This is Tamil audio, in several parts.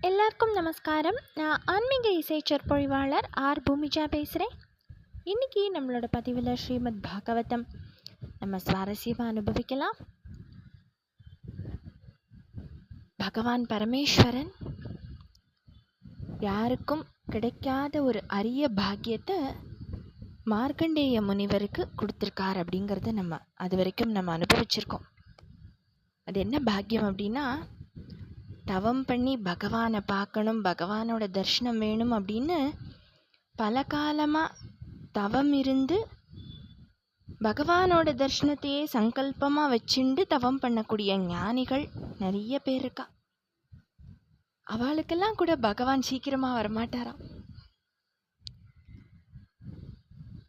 எல்லாருக்கும் நமஸ்காரம். நான் ஆன்மீக இசை சொற்பொழிவாளர் ஆர். பூமிஜா பேசுகிறேன் இன்றைக்கி நம்மளோட பதிவில் ஸ்ரீமத் பாகவதம். நம்ம சுவாரஸ்யமாக அனுபவிக்கலாம். பகவான் பரமேஸ்வரன் யாருக்கும் கிடைக்காத ஒரு அரிய பாக்கியத்தை மார்க்கண்டேய முனிவருக்கு கொடுத்துருக்கார் அப்படிங்கிறத நம்ம அது வரைக்கும் நம்ம அனுபவிச்சிருக்கோம். அது என்ன பாக்கியம் அப்படின்னா தவம் பண்ணி பகவானை பார்க்கணும் பகவானோட தர்ஷனம் வேணும் அப்படின்னு பல காலமாக தவம் இருந்து பகவானோட தர்ஷனத்தையே சங்கல்பமாக வச்சுண்டு தவம் பண்ணக்கூடிய ஞானிகள் நிறைய பேர் இருக்கா. அவளுக்கெல்லாம் கூட பகவான் சீக்கிரமாக வரமாட்டாராம்.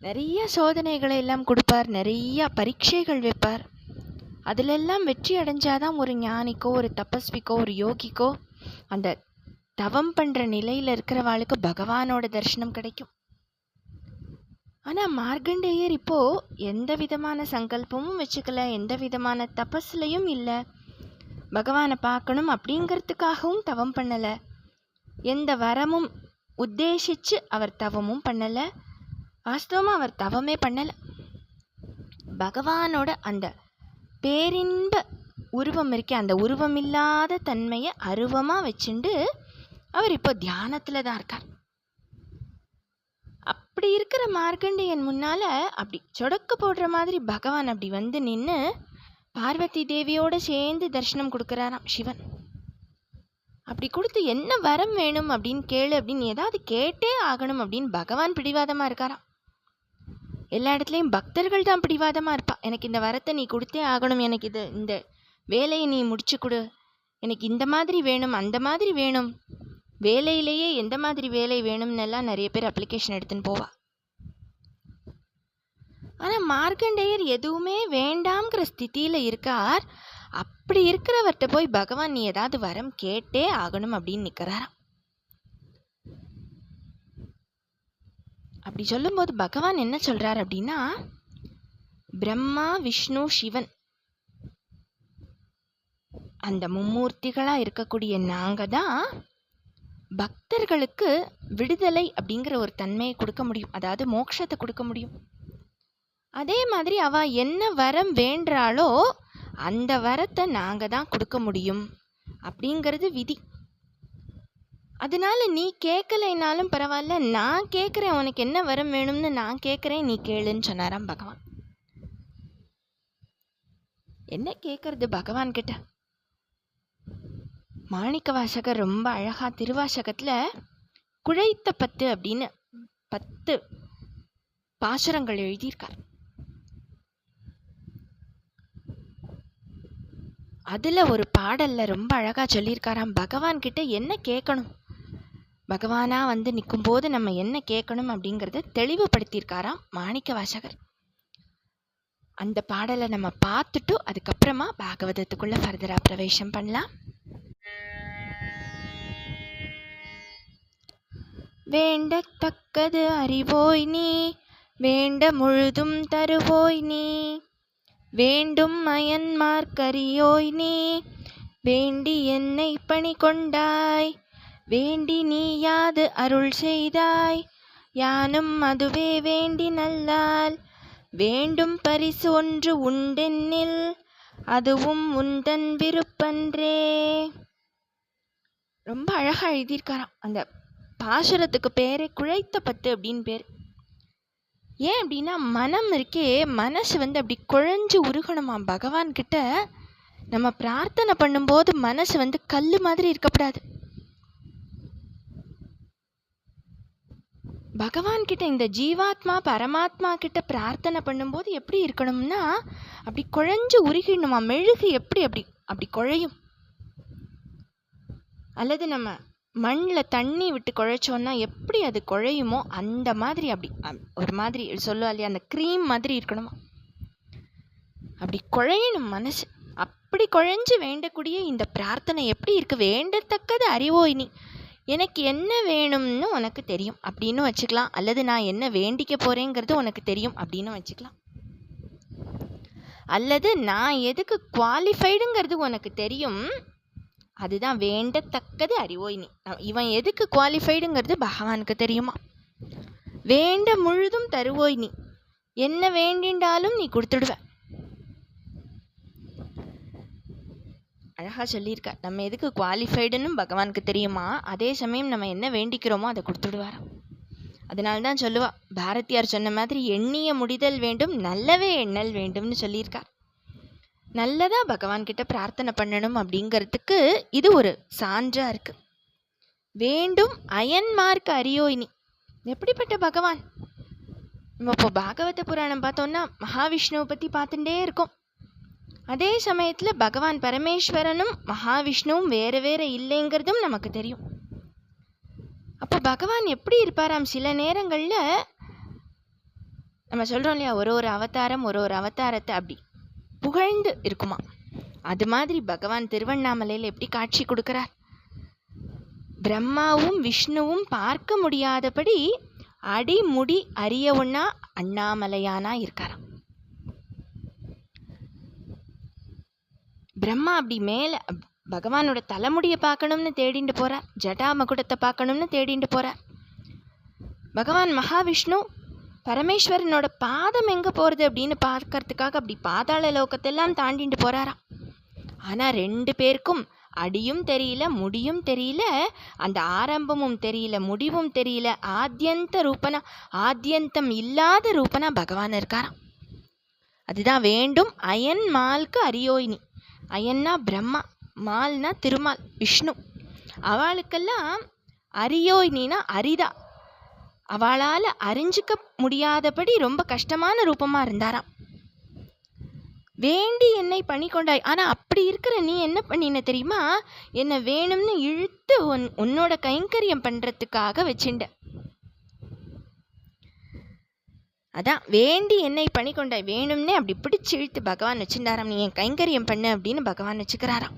நிறைய சோதனைகளை எல்லாம் கொடுப்பார் நிறைய பரீட்சைகள் வைப்பார். அதிலெல்லாம் வெற்றி அடைஞ்சாதான் ஒரு ஞானிக்கோ ஒரு தபஸ்விக்கோ ஒரு யோகிக்கோ அந்த தவம் பண்ணுற நிலையில் இருக்கிறவாளுக்கு பகவானோட தரிசனம் கிடைக்கும். ஆனால் மார்க்கண்டேயர் இப்போ எந்த விதமான சங்கல்பமும் வச்சுக்கல எந்த விதமான தபஸ்லையும் இல்லை. பகவானை பார்க்கணும் அப்படிங்கிறதுக்காகவும் தவம் பண்ணலை. எந்த வரமும் உத்தேசித்து அவர் தவமும் பண்ணலை. வாஸ்தவமாக அவர் தவமே பண்ணலை. பகவானோட அந்த பேரின்ப உருவம் இருக்கே அந்த உருவம் இல்லாத தன்மையை அருவமாக வச்சுண்டு அவர் இப்போ தியானத்தில் தான் இருக்கார். அப்படி இருக்கிற மார்க்கண்டியன் முன்னால் அப்படி சொடக்கு போடுற மாதிரி பகவான் அப்படி வந்து நின்று பார்வதி தேவியோடு சேர்ந்து தரிசனம் கொடுக்குறாராம் சிவன். அப்படி கொடுத்து என்ன வரம் வேணும் அப்படின்னு கேளு அப்படின்னு ஏதாவது கேட்டே ஆகணும் அப்படின்னு பகவான் பிடிவாதமாக இருக்காராம். எல்லா இடத்துலையும் பக்தர்கள் தான் பிடிவாதமாக இருப்பா. எனக்கு இந்த வரத்தை நீ கொடுத்தே ஆகணும். எனக்கு இது இந்த வேலையை நீ முடிச்சு கொடு. எனக்கு இந்த மாதிரி வேணும் அந்த மாதிரி வேணும். வேலையிலேயே எந்த மாதிரி வேலை வேணும்னெல்லாம் நிறைய பேர் அப்ளிகேஷன் எடுத்துன்னு போவா. ஆனால் மார்க்கண்டேயர் எதுவுமே வேண்டாம்ங்கிற ஸ்தித்தியில் இருக்கார். அப்படி இருக்கிறவர்கிட்ட போய் பகவான் நீ ஏதாவது வரம் கேட்டே ஆகணும் அப்படின்னு நிற்கிறாராம் அப்படி சொல்லும்போது பகவான் என்ன சொல்றார் அப்படின்னா பிரம்மா விஷ்ணு சிவன். அந்த மும்மூர்த்திகளா இருக்கக்கூடிய நாங்க தான் பக்தர்களுக்கு விடுதலை அப்படிங்கிற ஒரு தன்மையை கொடுக்க முடியும். அதாவது மோட்சத்தை கொடுக்க முடியும். அதே மாதிரி அவ என்ன வரம் வேண்டாளோ அந்த வரத்தை நாங்க தான் கொடுக்க முடியும் அப்படிங்கிறது விதி. அதனால நீ கேட்கலைனாலும் பரவாயில்ல நான் கேட்குறேன் உனக்கு என்ன வரம் வேணும்னு நான் கேட்குறேன் நீ கேளுன்னு சொன்னாராம் பகவான். என்ன கேட்கறது பகவான் கிட்ட? மாணிக்க வாசகர் ரொம்ப அழகாக திருவாசகத்தில் குழைத்த பத்து அப்படின்னு பத்து பாசுரங்கள் எழுதியிருக்கார். அதில் ஒரு பாடலில் ரொம்ப அழகாக சொல்லியிருக்காராம். பகவான் கிட்ட என்ன கேட்கணும் பகவானாக வந்து நிற்கும்போது நம்ம என்ன கேட்கணும் அப்படிங்கிறத தெளிவுபடுத்தியிருக்காராம் மாணிக்க வாசகர். அந்த பாடலை நம்ம பார்த்துட்டு அதுக்கப்புறமா பாகவதத்துக்குள்ளே ஃபர்தராக பிரவேசம் பண்ணலாம். வேண்டத்தக்கது அறிவோய் நீ வேண்ட முழுதும் தருவோய் நீ வேண்டும் மயன்மார்க்கரியோய் நீ வேண்டி என்னை பணி கொண்டாய் வேண்டி நீ யாது அருள் செய்தாய். யானும் அதுவே வேண்டி நல்லால். வேண்டும் பரிசு ஒன்று உண்டென்னில் அதுவும் உந்தன் விருப்பன்றே. ரொம்ப அழகாக எழுதியிருக்காராம். அந்த பாசுரத்துக்கு பேரே குழைத்த பத்து அப்படின்னு பேர். ஏன் அப்படின்னா மனம் இருக்கே மனசு வந்து அப்படி குழஞ்சு உருகணுமா பகவான்கிட்ட நம்ம பிரார்த்தனை பண்ணும்போது மனசு வந்து கல் மாதிரி இருக்கக்கூடாது பகவான்கிட்ட இந்த ஜீவாத்மா பரமாத்மா கிட்ட பிரார்த்தனை பண்ணும்போது எப்படி இருக்கணும்னா அப்படி குழஞ்சு உருகிடணுமா? மெழுகு எப்படி அப்படி அப்படி குழையும்? அல்லது நம்ம மண்ணில் தண்ணி விட்டு குழைச்சோன்னா எப்படி அது குழையுமோ அந்த மாதிரி அப்படி அம், ஒரு மாதிரி சொல்லுவா இல்லையா அந்த க்ரீம் மாதிரி இருக்கணுமா? அப்படி குழையணும் மனசு. அப்படி குழைஞ்சு வேண்டக்கூடிய இந்த பிரார்த்தனை எப்படி இருக்கு? வேண்டத்தக்கது அறிவோய் நீ எனக்கு என்ன வேணும்னு உனக்கு தெரியும். அப்படின்னு வச்சுக்கலாம். அல்லது நான் என்ன வேண்டிக்க போகிறேங்கிறது உனக்கு தெரியும் அப்படின்னு வச்சுக்கலாம். அல்லது நான் எதுக்கு குவாலிஃபைடுங்கிறது உனக்கு தெரியும். அதுதான் வேண்டத்தக்கது அறிவோய் நீ. இவன் எதுக்கு குவாலிஃபைடுங்கிறது பகவானுக்கு தெரியுமா? வேண்ட முழுதும் தருவோய் நீ. என்ன வேண்டின்றாலும் நீ கொடுத்துடுவ. அழகாக சொல்லியிருக்கார். நம்ம எதுக்கு குவாலிஃபைடுன்னு பகவானுக்கு தெரியுமா? அதே சமயம் நம்ம என்ன வேண்டிக்கிறோமோ அதை கொடுத்துடுவாராம். அதனால தான் சொல்லுவா பாரதியார் சொன்ன மாதிரி எண்ணிய முடிதல் வேண்டும் நல்லவே எண்ணல் வேண்டும்னு சொல்லியிருக்கார். நல்லதாக பகவான்கிட்ட பிரார்த்தனை பண்ணணும் அப்படிங்கிறதுக்கு இது ஒரு சான்றாக இருக்குது வேண்டும் அயன்மார்க்கு இனி. எப்படிப்பட்ட பகவான்? நம்ம இப்போ பாகவத புராணம் பார்த்தோம்னா மகாவிஷ்ணுவை பற்றி பார்த்துட்டே இருக்கோம். அதே சமயத்தில் பகவான் பரமேஸ்வரனும் மகாவிஷ்ணுவும் வேறு வேறு இல்லைங்கிறதும் நமக்கு தெரியும். அப்போ பகவான் எப்படி இருப்பாராம்? சில நேரங்களில் நம்ம சொல்கிறோம் இல்லையா ஒரு ஒரு அவதாரம் ஒரு ஒரு அவதாரத்தை அப்படி புகழ்ந்து இருக்குமா? அது மாதிரி பகவான் திருவண்ணாமலையில் எப்படி காட்சி கொடுக்குறார்? பிரம்மாவும் விஷ்ணுவும் பார்க்க முடியாதபடி அடிமுடி அறியவுண்ணா அண்ணாமலையானா இருக்காராம். பிரம்மா அப்படி மேலே பகவானோட தலைமுடியை பார்க்கணும்னு தேடிட்டு போறார் ஜடாமகுடத்தை பார்க்கணும்னு தேடிட்டு போகிறார் பகவான் மகாவிஷ்ணு பரமேஸ்வரனோட பாதம் எங்கே போகிறது அப்படின்னு பார்க்கறதுக்காக அப்படி பாதாள லோகத்தெல்லாம் தாண்டிட்டு போகிறாராம் ஆனால் ரெண்டு பேருக்கும் அடியும் தெரியல முடியும் தெரியல அந்த ஆரம்பமும் தெரியல முடிவும் தெரியல. ஆத்தியந்த ரூபனா ஆத்தியந்தம் இல்லாத ரூபனா பகவான் இருக்காராம். அதுதான் வேண்டும் அயன் மால்க்கு அரியோயினி. அயன்னா பிரம்மா மால்னா திருமால் விஷ்ணு. அவளுக்கெல்லாம் அரியோயினா அரிதா. அவளால் அறிஞ்சிக்க முடியாதபடி ரொம்ப கஷ்டமான ரூபமாக இருந்தாராம். வேண்டி என்னை பண்ணி கொண்டாய் ஆனால் அப்படி இருக்கிற நீ என்ன பண்ணின தெரியுமா? என்னை வேணும்னு இழுத்து உன் உன்னோட கைங்கரியம் பண்ணுறதுக்காக வச்சுண்ட. அதான் வேண்டி என்னை பண்ணி கொண்டாய் வேணும்னே அப்படி பிடிச்சி இழுத்து பகவான் வச்சுட்டாராம் நீ என் கைங்கரியம் பண்ணு அப்படின்னு பகவான் வச்சுக்கிறாராம்.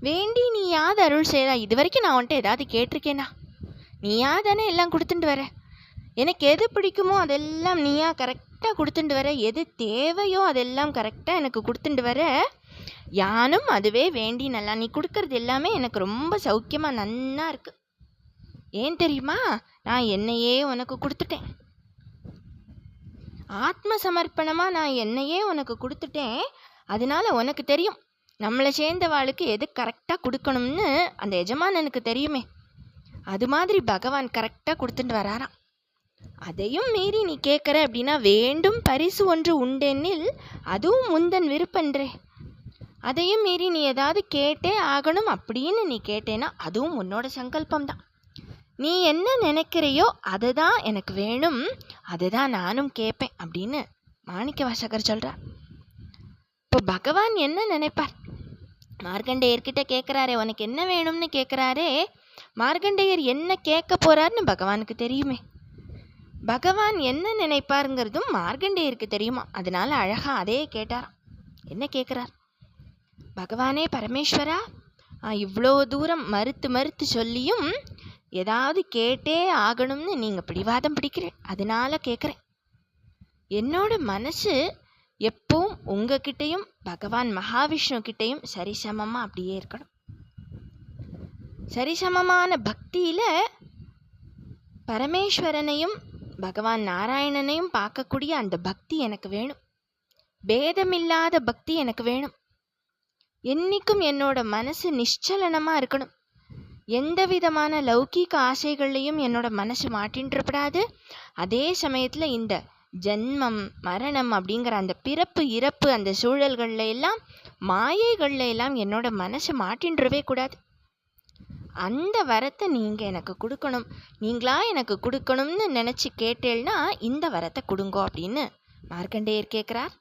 வேண்டி நீ யாது அருள் செய்யறா? இது வரைக்கும் நான் உன்ட்ட ஏதாவது கேட்டிருக்கேனா? நீயா தானே எல்லாம் கொடுத்துட்டு வர? எனக்கு எது பிடிக்குமோ அதெல்லாம் நீயா கரெக்டாக கொடுத்துட்டு வர? எது தேவையோ அதெல்லாம் கரெக்டாக எனக்கு கொடுத்துட்டு வர? யானும் அதுவே வேண்டி நல்லா நீ கொடுக்கறது எல்லாமே எனக்கு ரொம்ப சௌக்கியமாக நன்னா இருக்கு. ஏன் தெரியுமா? நான் என்னையே உனக்கு கொடுத்துட்டேன். ஆத்ம சமர்ப்பணமாக நான் என்னையே உனக்கு கொடுத்துட்டேன். அதனால உனக்கு தெரியும். நம்மளை சேர்ந்தவாளுக்கு எது கரெக்டாக கொடுக்கணும்னு அந்த எஜமானனுக்கு தெரியுமே. அது மாதிரி பகவான் கரெக்டாக கொடுத்துட்டு வராராம். அதையும் மீறி நீ கேட்குற அப்படின்னா வேண்டும் பரிசு ஒன்று உண்டெனில் அதுவும் முந்தன் விருப்பன்றே. அதையும் மீறி நீ ஏதாவது கேட்டே ஆகணும் அப்படின்னு நீ கேட்டேன்னா அதுவும் உன்னோட சங்கல்பம் தான் நீ என்ன நினைக்கிறையோ அதுதான் எனக்கு வேணும். அதுதான் நானும் கேட்பேன் அப்படின்னு மாணிக்க வாசகர் சொல்கிறார் இப்போ பகவான் என்ன நினைப்பார்? மார்க்கண்டேயர்கிட்ட கேட்குறாரே உனக்கு என்ன வேணும்னு கேட்குறாரே? மார்க்கண்டேயர் என்ன கேட்க போகிறாருன்னு பகவானுக்கு தெரியுமே. பகவான் என்ன நினைப்பாருங்கிறதும் மார்க்கண்டேயருக்கு தெரியுமா? அதனால அழகாக அதே கேட்டாராம். என்ன கேட்குறார்? பகவானே பரமேஸ்வரா இவ்வளோ தூரம் மறுத்து மறுத்து சொல்லியும் ஏதாவது கேட்டே ஆகணும்னு நீங்கள் பிடிவாதம் பிடிக்கிறேன் அதனால கேட்குறேன் என்னோட மனசு எப்பவும் உங்ககிட்டையும் பகவான் மகாவிஷ்ணு கிட்டேயும் சரிசமமாக அப்படியே இருக்கணும். சரிசமமான பக்தியில் பரமேஸ்வரனையும் பகவான் நாராயணனையும் பார்க்கக்கூடிய அந்த பக்தி எனக்கு வேணும். பேதமில்லாத பக்தி எனக்கு வேணும். என்றைக்கும் என்னோட மனசு நிச்சலனமாக இருக்கணும். எந்த விதமான லௌகீக ஆசைகள்லையும் என்னோட மனசு மாட்டின்றப்படாது அதே சமயத்தில் இந்த ஜென்மம் மரணம் அப்படிங்கிற அந்த பிறப்பு இறப்பு அந்த சூழல்களில் எல்லாம் மாயைகளில் எல்லாம் என்னோட மனசு மாட்டின்றவே கூடாது. அந்த வரத்தை நீங்கள் எனக்கு கொடுக்கணும். நீங்களா எனக்கு கொடுக்கணும்னு நினச்சி கேட்டேன்னா இந்த வரத்தை கொடுங்கோ அப்படின்னு மார்க்கண்டேயர் கேட்குறார்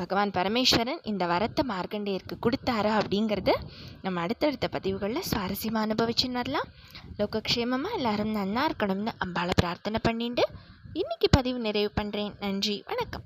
பகவான் பரமேஸ்வரன் இந்த வரத்தை மார்க்கண்டேயருக்கு கொடுத்தாரா அப்படிங்கிறது நம்ம அடுத்தடுத்த பதிவுகளில் சுவாரஸ்யமாக அனுபவிச்சுன்னு வரலாம். லோகக்ஷேமமாக எல்லாரும் நன்னா இருக்கணும்னு அம்பாளை பிரார்த்தனை பண்ணிட்டு இன்னைக்கு பதிவு நிறைவு பண்ணுறேன் நன்றி. வணக்கம்.